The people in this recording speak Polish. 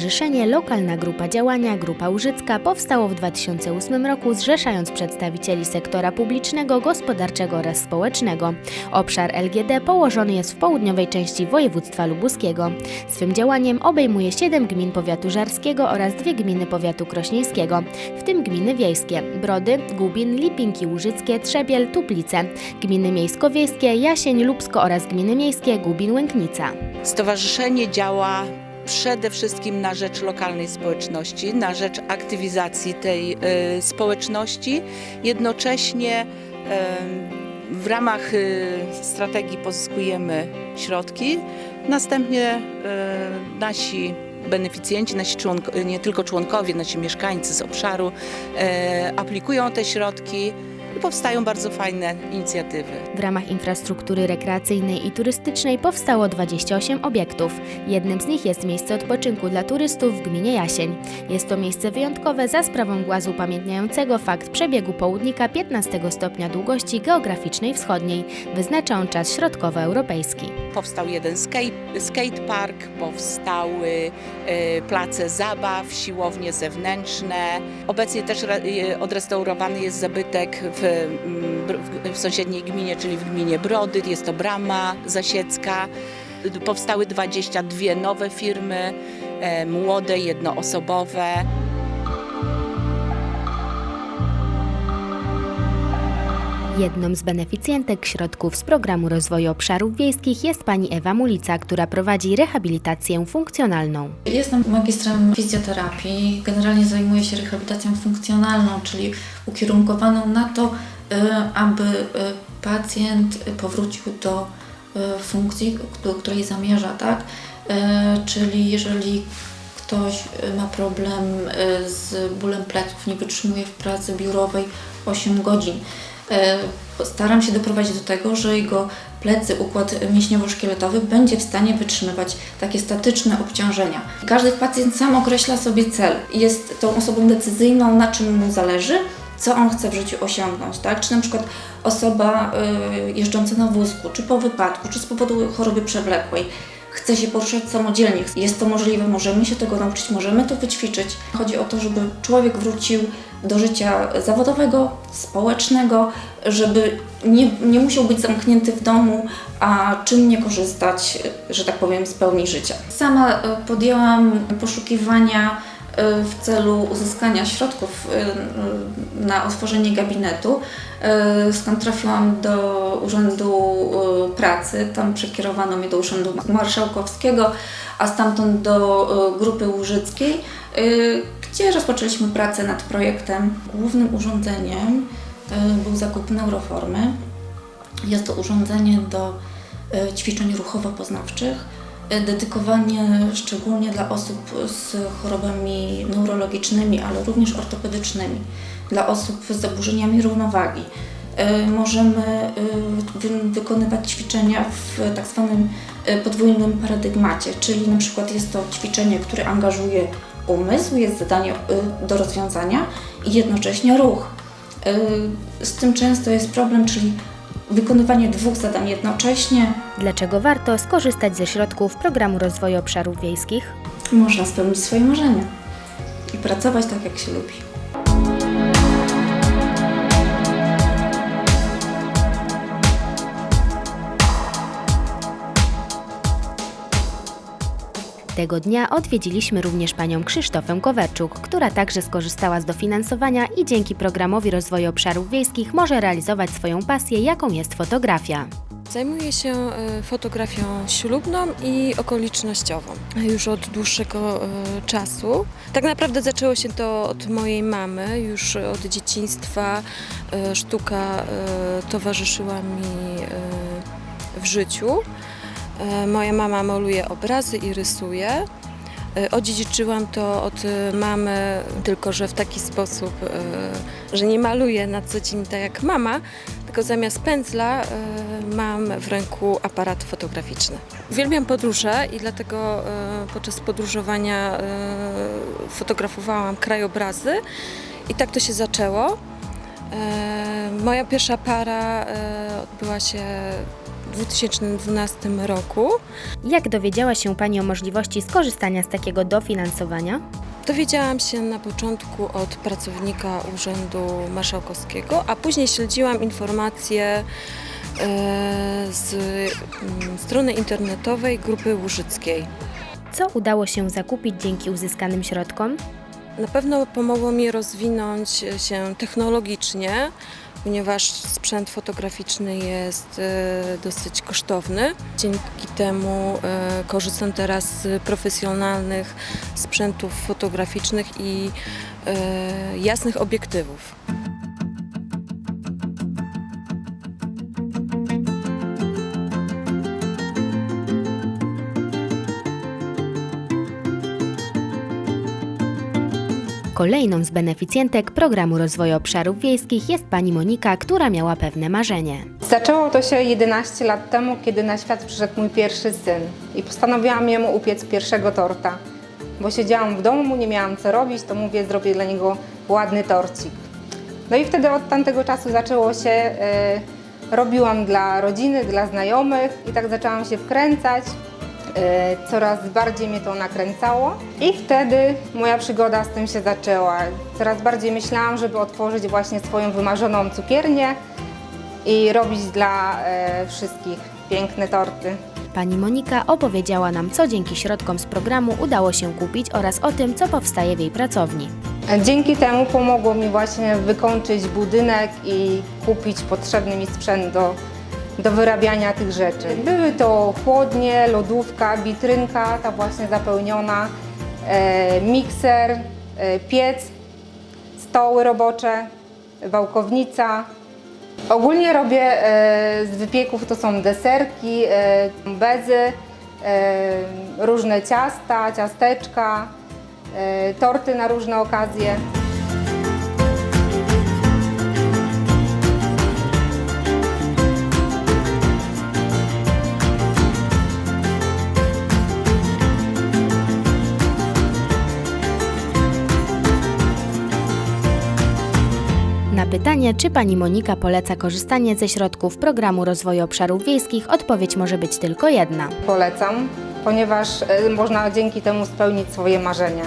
Stowarzyszenie Lokalna Grupa Działania Grupa Łużycka powstało w 2008 roku, zrzeszając przedstawicieli sektora publicznego, gospodarczego oraz społecznego. Obszar LGD położony jest w południowej części województwa lubuskiego. Swym działaniem obejmuje 7 gmin powiatu żarskiego oraz dwie gminy powiatu krośnieńskiego, w tym gminy wiejskie Brody, Gubin, Lipinki Łużyckie, Trzebiel, Tuplice, gminy miejsko-wiejskie Jasień, Lubsko oraz gminy miejskie Gubin, Łęknica. Stowarzyszenie działa przede wszystkim na rzecz lokalnej społeczności, na rzecz aktywizacji tej y, społeczności. Jednocześnie y, w ramach y, strategii pozyskujemy środki. Następnie nasi beneficjenci, nasi członko, nie tylko członkowie, nasi mieszkańcy z obszaru aplikują te środki i powstają bardzo fajne inicjatywy. W ramach infrastruktury rekreacyjnej i turystycznej powstało 28 obiektów. Jednym z nich jest miejsce odpoczynku dla turystów w gminie Jasień. Jest to miejsce wyjątkowe za sprawą głazu upamiętniającego fakt przebiegu południka 15 stopnia długości geograficznej wschodniej. Wyznacza on czas środkowoeuropejski. Powstał jeden skate, skatepark, powstały e, place zabaw, siłownie zewnętrzne. Obecnie też re, e, odrestaurowany jest zabytek w, w, w sąsiedniej gminie, czyli w gminie Brody. Jest to brama zasiecka. Powstały 22 nowe firmy, e, młode, jednoosobowe. Jedną z beneficjentek środków z programu rozwoju obszarów wiejskich jest pani Ewa Mulica, która prowadzi rehabilitację funkcjonalną. Jestem magistrem fizjoterapii. Generalnie zajmuję się rehabilitacją funkcjonalną, czyli ukierunkowaną na to, y, aby y, pacjent powrócił do y, funkcji, do której zamierza, tak? Czyli jeżeli ktoś ma problem z bólem pleców, nie wytrzymuje w pracy biurowej 8 godzin, staram się doprowadzić do tego, że jego plecy, układ mięśniowo-szkieletowy będzie w stanie wytrzymywać takie statyczne obciążenia. Każdy pacjent sam określa sobie cel. Jest tą osobą decyzyjną, na czym mu zależy, co on chce w życiu osiągnąć, tak? Czy na przykład osoba y, jeżdżąca na wózku, czy po wypadku, czy z powodu choroby przewlekłej, chce się poruszać samodzielnie. Jest to możliwe, możemy się tego nauczyć, możemy to wyćwiczyć. Chodzi o to, żeby człowiek wrócił do życia zawodowego, społecznego, żeby nie, nie musiał być zamknięty w domu, a czynnie korzystać, że tak powiem, z pełni życia. Sama e, podjęłam poszukiwania w celu uzyskania środków e, na otworzenie gabinetu. Skąd trafiłam do Urzędu Pracy, tam przekierowano mnie do Urzędu Marszałkowskiego, a stamtąd do Grupy Łużyckiej, gdzie rozpoczęliśmy pracę nad projektem. Głównym urządzeniem był zakup neuroformy. Jest to urządzenie do ćwiczeń ruchowo-poznawczych, dedykowanie szczególnie dla osób z chorobami neurologicznymi, ale również ortopedycznymi, dla osób z zaburzeniami równowagi. E, Możemy e, wy- wykonywać ćwiczenia w tak zwanym e, podwójnym paradygmacie, czyli na przykład jest to ćwiczenie, które angażuje umysł, jest zadanie e, do rozwiązania i jednocześnie ruch. E, Z tym często jest problem, czyli wykonywanie dwóch zadań jednocześnie. Dlaczego warto skorzystać ze środków programu rozwoju obszarów wiejskich? Można spełnić swoje marzenia i pracować tak, jak się lubi. Tego dnia odwiedziliśmy również panią Krzysztofę Kowerczuk, która także skorzystała z dofinansowania i dzięki programowi rozwoju obszarów wiejskich może realizować swoją pasję, jaką jest fotografia. Zajmuję się e, fotografią ślubną i okolicznościową już od dłuższego e, czasu. Tak naprawdę zaczęło się to od mojej mamy, już od dzieciństwa e, sztuka towarzyszyła mi w życiu. E, Moja mama maluje obrazy i rysuje. E, Odziedziczyłam to od e, mamy, tylko że w taki sposób, że nie maluję na co dzień tak jak mama, tylko zamiast pędzla mam w ręku aparat fotograficzny. Uwielbiam podróże i dlatego podczas podróżowania fotografowałam krajobrazy i tak to się zaczęło. Moja pierwsza para odbyła się 2012 roku. Jak dowiedziała się Pani o możliwości skorzystania z takiego dofinansowania? Dowiedziałam się na początku od pracownika Urzędu Marszałkowskiego, a później śledziłam informacje e, z mm, strony internetowej Grupy Łużyckiej. Co udało się zakupić dzięki uzyskanym środkom? Na pewno pomogło mi rozwinąć się technologicznie, ponieważ sprzęt fotograficzny jest e, dosyć kosztowny. Dzięki temu e, korzystam teraz z profesjonalnych sprzętów fotograficznych i e, jasnych obiektywów. Kolejną z beneficjentek programu rozwoju obszarów wiejskich jest pani Monika, która miała pewne marzenie. Zaczęło to się 11 lat temu, kiedy na świat przyszedł mój pierwszy syn i postanowiłam jemu upiec pierwszego torta. Bo siedziałam w domu, nie miałam co robić, to mówię, zrobię dla niego ładny torcik. No i wtedy od tamtego czasu zaczęło się, e, robiłam dla rodziny, dla znajomych i tak zaczęłam się wkręcać. E, coraz bardziej mnie to nakręcało i wtedy moja przygoda z tym się zaczęła. Coraz bardziej myślałam, żeby otworzyć właśnie swoją wymarzoną cukiernię i robić dla e, wszystkich piękne torty. Pani Monika opowiedziała nam, co dzięki środkom z programu udało się kupić oraz o tym, co powstaje w jej pracowni. E, Dzięki temu pomogło mi właśnie wykończyć budynek i kupić potrzebny mi sprzęt do, do wyrabiania tych rzeczy. Były to chłodnie, lodówka, witrynka, ta właśnie zapełniona, e, mikser, e, piec, stoły robocze, wałkownica. Ogólnie robię e, z wypieków to są deserki, bezy, różne ciasta, ciasteczka, torty na różne okazje. Pytanie, czy pani Monika poleca korzystanie ze środków programu rozwoju obszarów wiejskich, odpowiedź może być tylko jedna. Polecam, ponieważ e, można dzięki temu spełnić swoje marzenia.